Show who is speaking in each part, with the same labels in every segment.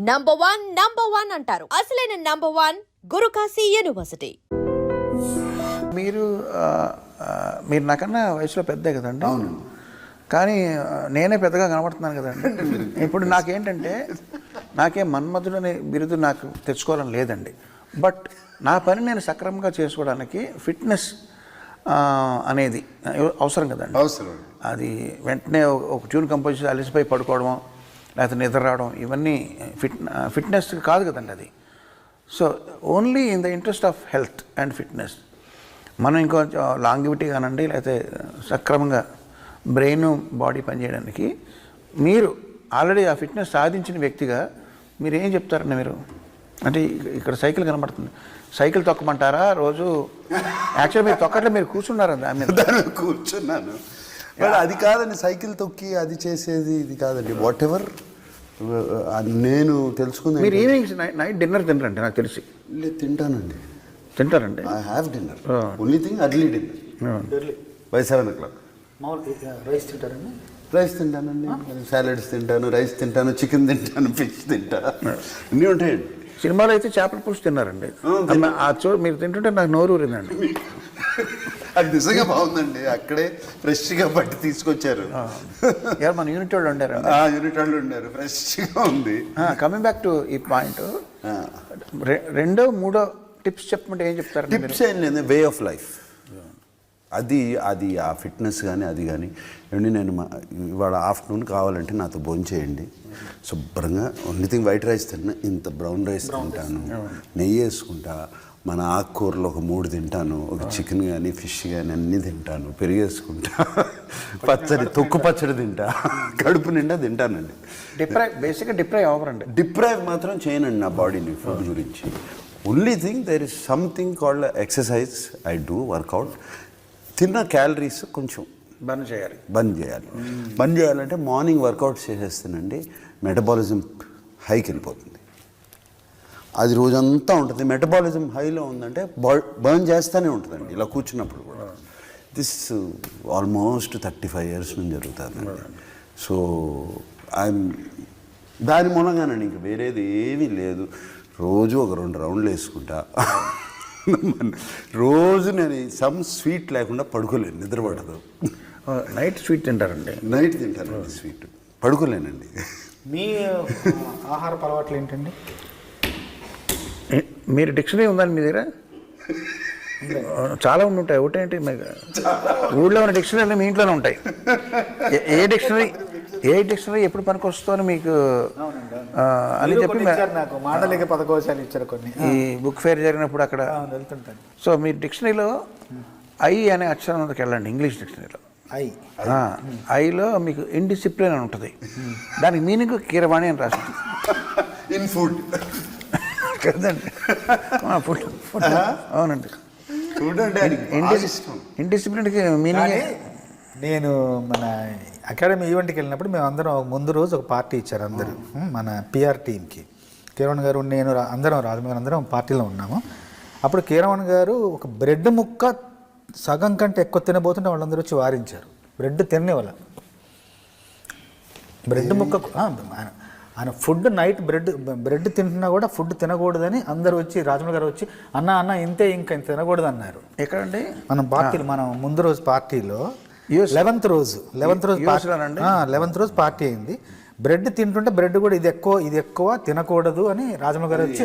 Speaker 1: Number one number one అంటారు. అసలైన number one Guru Kashi university.
Speaker 2: మీరు మీరు నాకన్నా వయసులో పెద్దే కదండి? కానీ ఆ, నేనే పెద్దగా కనబడుతున్నాను కదండి. ఇప్పుడు నాకేంటంటే నాకేం మన్మధుడు అనే బిరుదు నాకు తెచ్చుకోవాలని లేదండి. బట్ నా పని నేను సక్రమంగా చేసుకోవడానికి ఫిట్నెస్ ఆ, అనేది అవసరం కదండి.
Speaker 3: అవసరం.
Speaker 2: అది వెంటనే ఒక- ట్యూన్ కంపోజ్ చేసి అలసిపోయి పడుకోవడం లేకపోతే నిద్ర రావడం ఇవన్నీ ఫిట్ ఫిట్నెస్ కాదు కదండి అది. So only in the interest of health and fitness మనం ఇంకొంచెం లాంగివిటీ కానండి లేకపోతే సక్రమంగా బ్రెయిన్ బాడీ పనిచేయడానికి మీరు ఆల్రెడీ ఆ ఫిట్నెస్ సాధించిన వ్యక్తిగా మీరు ఏం చెప్తారండి మీరు? అంటే ఇక- ఇక్కడ సైకిల్ కనబడుతుంది. సైకిల్ తొక్కమంటారా? రోజు యాక్చువల్ మీరు తొక్కట్లో మీరు కూర్చున్నారా దాని
Speaker 3: కూర్చున్నాను. అది కాదండి సైకిల్ తొక్కి అది చేసేది ఇది కాదండి. వాట్ ఎవర్ నేను తెలుసుకుంది
Speaker 2: మీరు ఈవినింగ్స్ నైట్ డిన్నర్ తినరండి నాకు తెలిసి.
Speaker 3: తింటానండి.
Speaker 2: తింటారండి?
Speaker 3: I have dinner. Only thing early dinner by seven o'clock
Speaker 4: rice తింటారండి?
Speaker 3: రైస్ తింటానండి. సాలడ్స్ తింటాను రైస్ తింటాను చికెన్ తింటాను ఫిష్ తింటా. అన్నీ ఉంటాయండి.
Speaker 2: సినిమాలో అయితే చేపల పులుసు తిన్నారండి.
Speaker 3: ఆ,
Speaker 2: అమ్మ, ఆ చూ మీరు తింటుంటే నాకు నోరు ఊరిందండి
Speaker 3: అది నిజంగా బాగుందండి. అక్కడే ఫ్రెష్గా పట్టి తీసుకొచ్చారు.
Speaker 2: ఎవరు మన యూనిట్ వాళ్ళు ఉండారండి
Speaker 3: ఆ యూనిట్ వాళ్ళు ఉన్నారు. ఫ్రెష్గా ఉంది.
Speaker 2: కమింగ్ బ్యాక్ టు ఈ పాయింట్ రెండో మూడో టిప్స్ చెప్పమంటే ఏం చెప్తారండి మీరు?
Speaker 3: టిప్స్ ఏం లేదు వే ఆఫ్ లైఫ్ అది అది ఆ ఫిట్నెస్ కానీ అది కానీ ఏమండి నేను మా- ఇవాళ ఆఫ్టర్నూన్ కావాలంటే నాతో భోజనం చేయండి. శుభ్రంగా ఓన్లీ థింగ్ వైట్ రైస్ తిన్నా ఇంత బ్రౌన్ రైస్ తింటాను. నెయ్యి వేసుకుంటా. మన ఆకుకూరలు ఒక మూడు తింటాను ఒక చికెన్ కానీ ఫిష్ కానీ అన్నీ తింటాను పెరిగేసుకుంటా. పచ్చడి తొక్కు పచ్చడి తింటా. కడుపు నిండా తింటానండి.
Speaker 2: డిప్రై బేసిక్గా డిప్రై అవ్వరండి.
Speaker 3: డిప్రైవ్ మాత్రం చేయనండి నా బాడీని ఫుడ్ గురించి. Only thing there is something called exercise I do workout తిన్న క్యాలరీస్ కొంచెం
Speaker 2: బర్న్ చేయాలి.
Speaker 3: బంద్ చేయాలి. బంద్ చేయాలంటే మార్నింగ్ వర్కౌట్ చేసేస్తానండి మెటబాలిజం హైకి వెళ్ళిపోతుంది అది రోజంతా ఉంటుంది. మెటబాలిజం హైలో ఉందంటే బర్న్ చేస్తూనే ఉంటుందండి. ఇలా కూర్చున్నప్పుడు కూడా. This almost thirty five years నుంచి జరుగుతుందండి సో ఐఎమ్ దాని మూలంగానండి ఇంక వేరేది ఏమీ లేదు. రోజు ఒక రెండు రౌండ్లు వేసుకుంటా. రోజు నేను సమ్ స్వీట్ లేకుండా పడుకోలేను. నిద్రపడదు
Speaker 2: నైట్ స్వీట్ తింటారండి.
Speaker 3: నైట్ తింటానండి స్వీట్ పడుకోలేనండి.
Speaker 4: మీ ఆహార అలవాట్లు ఏంటండి?
Speaker 2: మీరు డిక్షనరీ ఉందండి మీ దగ్గర? చాలా ఉండి ఉంటాయి ఒకటేంటి మీకు ఊళ్ళో ఉన్న డిక్షనరీలు మీ ఇంట్లోనే ఉంటాయి. ఏ- ఏ డిక్షనరీ ఏ డిక్షనరీ ఎప్పుడు పనికి వస్తుందో మీకు అని చెప్పి
Speaker 4: నాకు. మాండలిక పదకోశాలు ఇచ్చారు కొన్ని.
Speaker 2: ఈ బుక్ ఫేర్ జరిగినప్పుడు అక్కడ
Speaker 4: వెళ్తుంటాను.
Speaker 2: సో మీరు డిక్షనరీలో ఐ అనే అక్షరం వెళ్ళండి ఇంగ్లీష్ డిక్షనరీలో.
Speaker 4: ఐ.
Speaker 2: ఆ, ఐలో మీకు ఇండిసిప్లిన్ అని ఉంటుంది. దానికి మీనింగ్ కీరవాణి అని రాస్తుంది
Speaker 3: ఇన్ ఫుడ్
Speaker 2: కదండి. ఫుడ్ ఫుడ్ అవునండి.
Speaker 3: ఇష్టం
Speaker 2: ఇండిసిప్లిన్కి మీనింగ్
Speaker 4: నేను మన అకాడమీ ఈవెంట్కి వెళ్ళినప్పుడు మేము అందరం ముందు రోజు ఒక పార్టీ ఇచ్చారు అందరూ. మన పిఆర్ టీంకి కీరవణ్ గారు నేను అందరం రాజమౌళి అందరం పార్టీలో ఉన్నాము. అప్పుడు కీరవణ్ గారు ఒక బ్రెడ్ ముక్క సగం కంటే ఎక్కువ తినబోతుంటే వాళ్ళందరూ వచ్చి వారించారు. బ్రెడ్ తినేవాళ్ళ బ్రెడ్ ముక్క ఆయన- ఫుడ్ నైట్ బ్రెడ్ బ్రెడ్ తింటున్నా కూడా ఫుడ్ తినకూడదని అందరూ వచ్చి రాజమౌళి గారు వచ్చి అన్న అన్న ఇంతే ఇంకా ఇంత తినకూడదు అన్నారు.
Speaker 2: ఎక్కడండి?
Speaker 4: మనం పార్టీలు మనం ముందు రోజు పార్టీలో లెవెంత్ రోజు లెవెంత్ రోజు? లెవెంత్ రోజు పార్టీ అయింది. బ్రెడ్ తింటుంటే బ్రెడ్ కూడా ఇది ఎక్కువ ఇది ఎక్కువ తినకూడదు అని రాజమౌళి గారు వచ్చి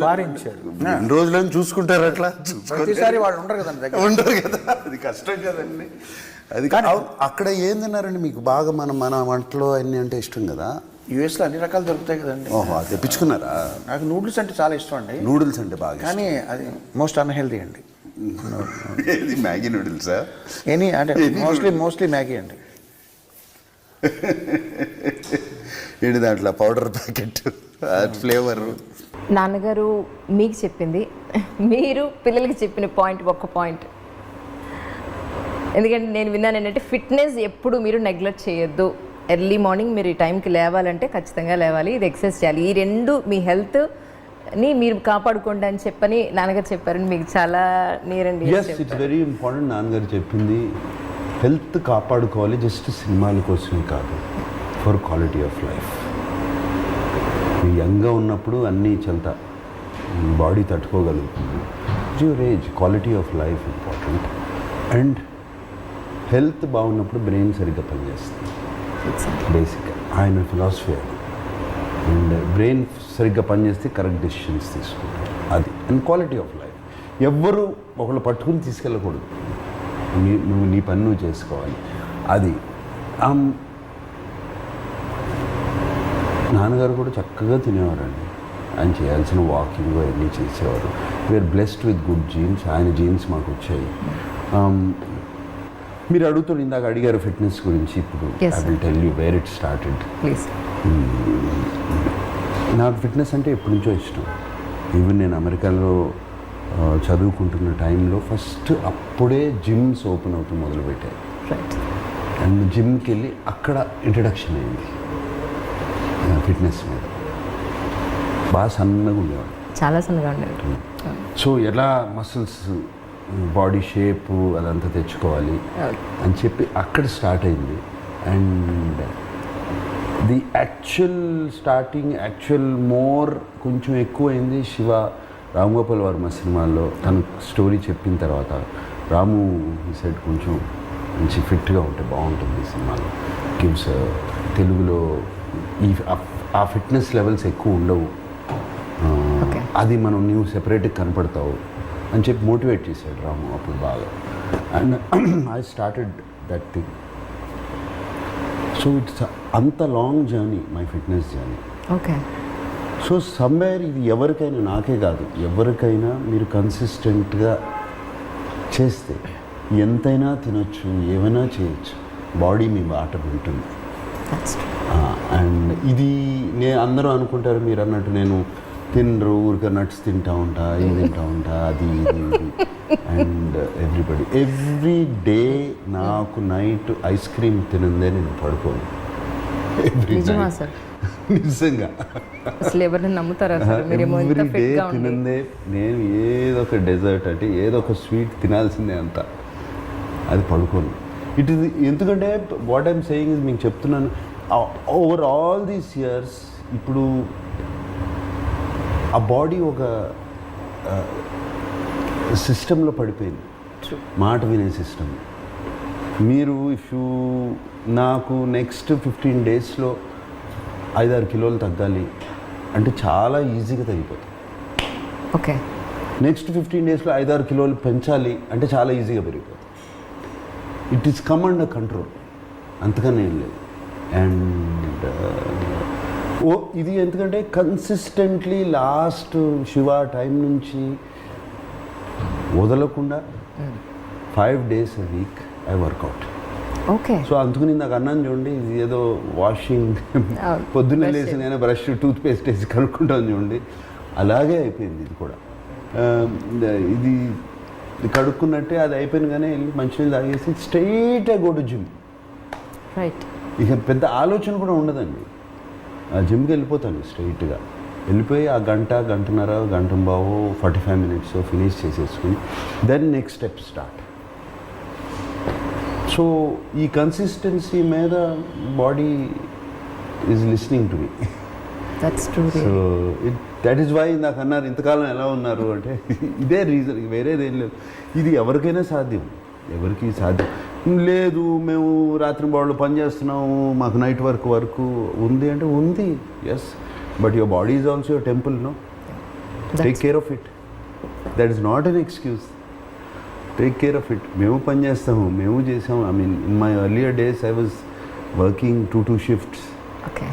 Speaker 4: వారించారు.
Speaker 3: ఎన్ని రోజులని చూసుకుంటారు అట్లా?
Speaker 2: ప్రతిసారి వాళ్ళు ఉండరు కదండి దగ్గర.
Speaker 3: ఉండరు కదా? అది కష్టం కదండి. అది కానీ అక్కడ ఏం తిన్నారండి? మీకు బాగా మన మన వంటలో అన్ని అంటే ఇష్టం కదా?
Speaker 2: యూఎస్లో అన్ని రకాలు దొరుకుతాయి కదండి.
Speaker 3: ఓహో అది తెప్పించుకున్నారా?
Speaker 2: నాకు నూడిల్స్ అంటే చాలా ఇష్టం అండి.
Speaker 3: నూడిల్స్ అంటే బాగా.
Speaker 2: కానీ అది మోస్ట్ అన్హెల్దీ అండి.
Speaker 3: మ్యాగీ నూడిల్సా?
Speaker 2: ఎనీ అంటే మోస్ట్లీ మోస్ట్లీ మ్యాగీ అండి.
Speaker 3: ఏంటి దాంట్లో పౌడర్ ప్యాకెట్? ఫ్లేవర్.
Speaker 5: నాన్నగారు మీకు చెప్పింది. మీరు పిల్లలకి చెప్పిన పాయింట్ ఒక్క పాయింట్. ఎందుకంటే నేను విన్నాను ఏంటంటే ఫిట్నెస్ ఎప్పుడు మీరు నెగ్లెక్ట్ చేయొద్దు. ఎర్లీ మార్నింగ్ మీరు ఈ టైంకి లేవాలంటే ఖచ్చితంగా లేవాలి. ఇది ఎక్సర్సైజ్ చేయాలి. ఈ రెండు మీ హెల్త్ని మీరు కాపాడుకోండి అని చెప్పని నాన్నగారు చెప్పారని మీకు చాలా నీరండి
Speaker 3: ఇట్స్ వెరీ ఇంపార్టెంట్ నాన్నగారు చెప్పింది. హెల్త్ కాపాడుకోవాలి. జస్ట్ సినిమాల కోసమే కాదు. ఫర్ క్వాలిటీ ఆఫ్ లైఫ్ యంగ్గా ఉన్నప్పుడు అన్నీ చెల్తా body తట్టుకోగలుగుతుంది. Your age quality of life important and health బాగున్నప్పుడు బ్రెయిన్ సరిగ్గా పనిచేస్తుంది. బేసిక్ ఆయన ఫిలాసఫీ అది అండ్ బ్రెయిన్ సరిగ్గా పనిచేస్తే కరెక్ట్ డెసిషన్స్ తీసుకుంటారు అది. అండ్ క్వాలిటీ ఆఫ్ లైఫ్ ఎవ్వరు ఒకళ్ళు పట్టుకుని తీసుకెళ్ళకూడదు. నీ నువ్వు నీ పని నువ్వు చేసుకోవాలి. అది. నాన్నగారు కూడా చక్కగా తినేవారండి. ఆయన చేయాల్సిన వాకింగ్ అవన్నీ చేసేవారు. We're blessed with good genes ఆయన జీన్స్ మాకు వచ్చాయి. మీరు అడుగుతున్న ఇందాక అడిగారు ఫిట్నెస్ గురించి ఇప్పుడు I. Will tell you where it started
Speaker 5: please
Speaker 3: నాకు ఫిట్నెస్ అంటే ఎప్పటి నుంచో ఇష్టం. ఈవెన్ నేను అమెరికాలో చదువుకుంటున్న టైంలో ఫస్ట్ అప్పుడే జిమ్స్ ఓపెన్ అవుతూ మొదలుపెట్టాయి.
Speaker 5: రైట్
Speaker 3: అండ్ జిమ్కి వెళ్ళి అక్కడ ఇంట్రడక్షన్ అయింది. ఫిట్నెస్ మీద. బాగా సన్నగా ఉండేవాడు.
Speaker 5: చాలా సన్నగా ఉండేది
Speaker 3: సో ఎలా మసిల్స్ బాడీ షేప్ అదంతా తెచ్చుకోవాలి అని చెప్పి అక్కడ స్టార్ట్ అయింది. And the actual starting actual more కొంచెం ఎక్కువైంది శివ రామ్ గోపాల్ వర్మ సినిమాల్లో. తను స్టోరీ చెప్పిన తర్వాత రాము ఈ సైడ్ కొంచెం మంచి ఫిట్గా ఉంటే బాగుంటుంది ఈ సినిమాలో. గివ్స్ తెలుగులో ఈ ఆ- ఫిట్నెస్ లెవెల్స్ ఎక్కువ ఉండవు. అది మనం నువ్వు సెపరేట్గా కనపడతావు. అని చెప్పి మోటివేట్ చేశాడు రాము అప్పుడు బాగా. And I started that thing so it's అంత long journey my fitness journey
Speaker 5: okay.
Speaker 3: So somewhere ఇది ఎవరికైనా నాకే కాదు ఎవరికైనా మీరు కన్సిస్టెంట్గా చేస్తే ఎంతైనా తినొచ్చు ఏమైనా చేయొచ్చు బాడీ మీ బాట ఉంటుంది అండ్ ఇది నేను అందరూ అనుకుంటారు మీరు అన్నట్టు నేను తినరు ఊరికే నట్స్ తింటా ఉంటా ఇది తింటా ఉంటా అది ఇది ఇది. అండ్ ఎవ్రీబడి ఎవ్రీ డే నాకు నైట్ ఐస్ క్రీమ్ తినందే నేను పడుకోను.
Speaker 5: నిజమా. సార్?
Speaker 3: నిజంగా.
Speaker 5: అసలు ఎవరిని నమ్ముతారా సార్? మీరేమో ఇంత
Speaker 3: ఎవ్రీ డే
Speaker 5: ఫిట్గా ఉండి.
Speaker 3: తినందే నేను ఏదో ఒక డెజర్ట్ అంటే ఏదో ఒక స్వీట్ తినాల్సిందే అంత. అది పడుకోను. ఇట్ ఇస్ ఎందుకంటే వాట్ ఐమ్ సేయింగ్ ఇస్ మీకు చెప్తున్నాను. ఓవర్ ఆల్ దీస్ ఇయర్స్ ఇప్పుడు ఆ బాడీ ఒక సిస్టంలో పడిపోయింది. మాట వినే సిస్టమ్ మీరు ఇఫ్ యూ నాకు నెక్స్ట్ ఫిఫ్టీన్ డేస్లో ఐదారు కిలోలు తగ్గాలి అంటే చాలా ఈజీగా తగ్గిపోతుంది.
Speaker 5: ఓకే.
Speaker 3: నెక్స్ట్ ఫిఫ్టీన్ డేస్లో ఐదారు కిలోలు పెంచాలి అంటే చాలా ఈజీగా పెరిగిపోతుంది. It is come under control అంతకన్నా ఏం లేదు. అండ్ ఓ ఇది ఎందుకంటే కన్సిస్టెంట్లీ లాస్ట్ శివ టైం నుంచి వదలకుండా five days a week I workout
Speaker 5: okay.
Speaker 3: So అందుకని నాకు అన్నాను చూడండి ఇది ఏదో వాషింగ్. పొద్దున్న లేచి నేను బ్రష్ టూత్ పేస్ట్ వేసి కనుక్కుంటాను చూడండి. అలాగే అయిపోయింది ఇది కూడా. ఇది కడుక్కున్నట్టే అది అయిపోయిన కానీ వెళ్ళి మంచినీళ్ళు తాగేసి straight go to gym
Speaker 5: right
Speaker 3: ఇక పెద్ద ఆలోచన కూడా ఉండదండి. జిమ్కి వెళ్ళిపోతాను స్ట్రైట్గా వెళ్ళిపోయి ఆ గంట గంటన్నర గంట బావు ఫార్టీ ఫైవ్ మినిట్స్ ఫినిష్ చేసేసుకుని then next step start so ఈ కన్సిస్టెన్సీ మీద body is listening to me
Speaker 5: that's true
Speaker 3: so it that is why నాకు అన్నారు ఇంతకాలం ఎలా ఉన్నారు? అంటే ఇదే రీజన్ వేరేదేం లేదు. ఇది ఎవరికైనా సాధ్యం. ఎవరికి సాధ్యం. లేదు మేము రాత్రి పని చేస్తున్నాము మాకు నైట్ వర్క్ వర్క్ ఉంది అంటే ఉంది yes but your body is also your temple no take care of it that is not an excuse take care of it మేము పని చేస్తాము మేము చేసాము. I mean in my earlier days I was working two two shifts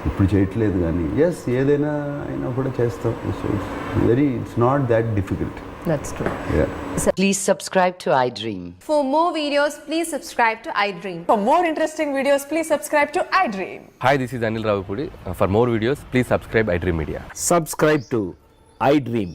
Speaker 3: ఇప్పుడు చేయట్లేదు కానీ yes ఏదైనా అయినా కూడా చేస్తాం. So it's very it's not that difficult
Speaker 5: that's true
Speaker 6: Please subscribe to iDream.
Speaker 7: For more videos, please subscribe to iDream.
Speaker 8: For more interesting videos, please subscribe to iDream.
Speaker 9: Hi, this is Anil Ravipudi. Uh, For more videos, please subscribe iDream Media.
Speaker 10: subscribe to iDream.